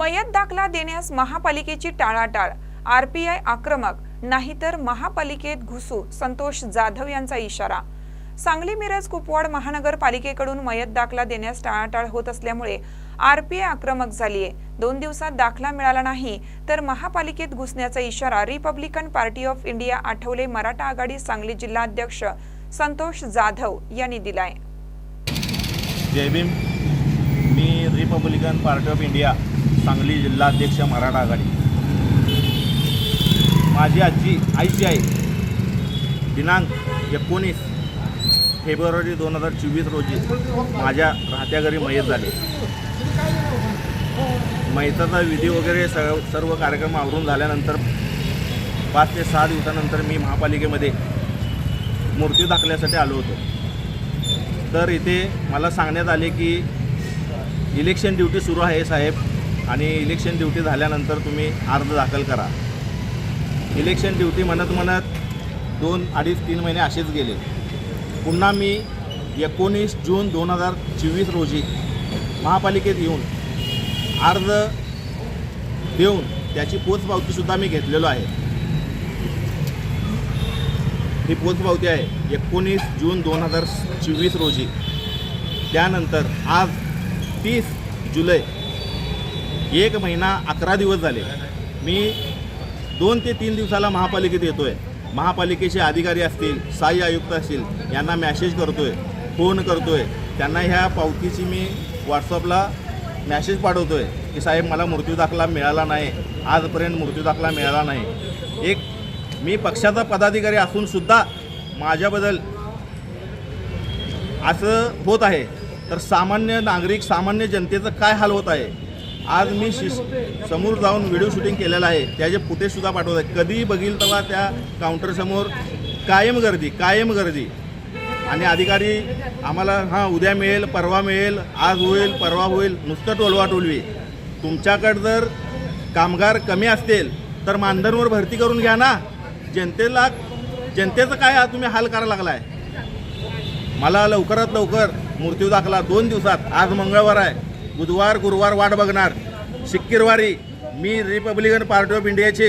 मयत दाखला देण्यास महापालिकेची टाळाटाळ. आरपीआय आक्रमक नाहीतर महापालिकेत घुसू संतोष जाधव यांचा इशारा. सांगली मिरज कुपवाड महानगरपालिकेकडून मयत दाखला देण्यास टाळाटाळ होत असल्यामुळे आरपीआय आक्रमक झालीय. दोन दिवसात दाखला मिळाला नाही तर महापालिकेत घुसण्याचा इशारा Republican party of India Athawale Maratha आघाडी सांगली जिल्हाध्यक्ष संतोष जाधव यांनी दिलाय. जय भीम. मी Republican party of India Sangli जिल्हाध्यक्ष मराठा आघाडी. माझी आजी आईची आई दिनांक एकोणीस फेब्रुवारी दोन हजार चोवीस रोजी माझ्या राहत्या घरी मयत झाले. मयताचा विधी वगैरे सर्व सर्व कार्यक्रम आवरून झाल्यानंतर पाच ते सहा दिवसानंतर मी महापालिकेमध्ये मूर्ती दाखल्यासाठी आलो होतो. तर इथे मला सांगण्यात आले की इलेक्शन ड्युटी सुरू आहे साहेब. आणि इलेक्शन ड्युटी झाल्यानंतर तुम्ही अर्ज दाखल करा. इलेक्शन ड्युटी म्हणत म्हणत दोन अडीच तीन महिने असेच गेले. पुन्हा मी एकोणीस जून दोन हजार चोवीस रोजी महापालिकेत येऊन अर्ज देऊन त्याची पोचपावतीसुद्धा मी घेतलेलो आहे. ही पोचपावती आहे एकोणीस जून दोन हजार चोवीस रोजी. त्यानंतर आज तीस जुलै एक महिना अकरा दिवस झाले. मी दोन ते तीन दिवसाला महापालिकेत येतो आहे महापालिकेचे अधिकारी असतील सहाय्य आयुक्त असतील यांना मॅसेज करतो आहे फोन करतो आहे त्यांना ह्या पावतीची मी व्हॉट्सअपला मॅसेज पाठवतो आहे की साहेब मला मृत्यू दाखला मिळाला नाही. आजपर्यंत मृत्यू दाखला मिळाला नाही. एक मी पक्षाचा पदाधिकारी असूनसुद्धा माझ्याबद्दल असं होत आहे. तर सामान्य नागरिक सामान्य जनतेचं काय हाल होत आहे? आज मी शिस समोर जाऊन व्हिडिओ शूटिंग केलेलं आहे. त्याचे फुटेजसुद्धा पाठवत आहे कधीही बघील तेव्हा त्या काउंटरसमोर कायम गर्दी कायम गर्दी. आणि अधिकारी आम्हाला हां उद्या मिळेल परवा मिळेल आज होईल परवा होईल नुसतं टोलवा टोलवी. तुमच्याकडं जर कामगार कमी असतील तर मानधनवर भरती करून घ्या ना. जनतेला जनतेचं काय हा तुम्ही हाल करायला लागलाय? मला लवकरात लवकर मृत्यू दाखला दोन दिवसात. आज मंगळवार आहे. बुधवार गुरुवार वाट बघणार. शुक्रवारी मी रिपब्लिकन पार्टी ऑफ इंडियाचे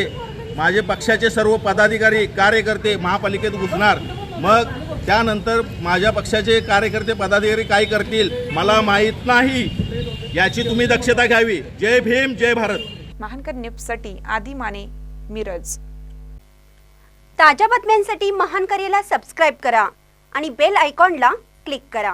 माझे पक्षाचे सर्व पदाधिकारी कार्यकर्ते महापालिकेत घुसणार. मग त्यानंतर माझ्या पक्षाचे कार्यकर्ते पदाधिकारी काय करतील मला माहीत नाही. याची तुम्ही दक्षता घ्यावी. जय भीम जय भारत. महानकर न्यूजसाठी आदी माने मिरज. ताज्या बातम्यांसाठी महान करेला सबस्क्राईब करा आणि बेल आयकॉनला क्लिक करा.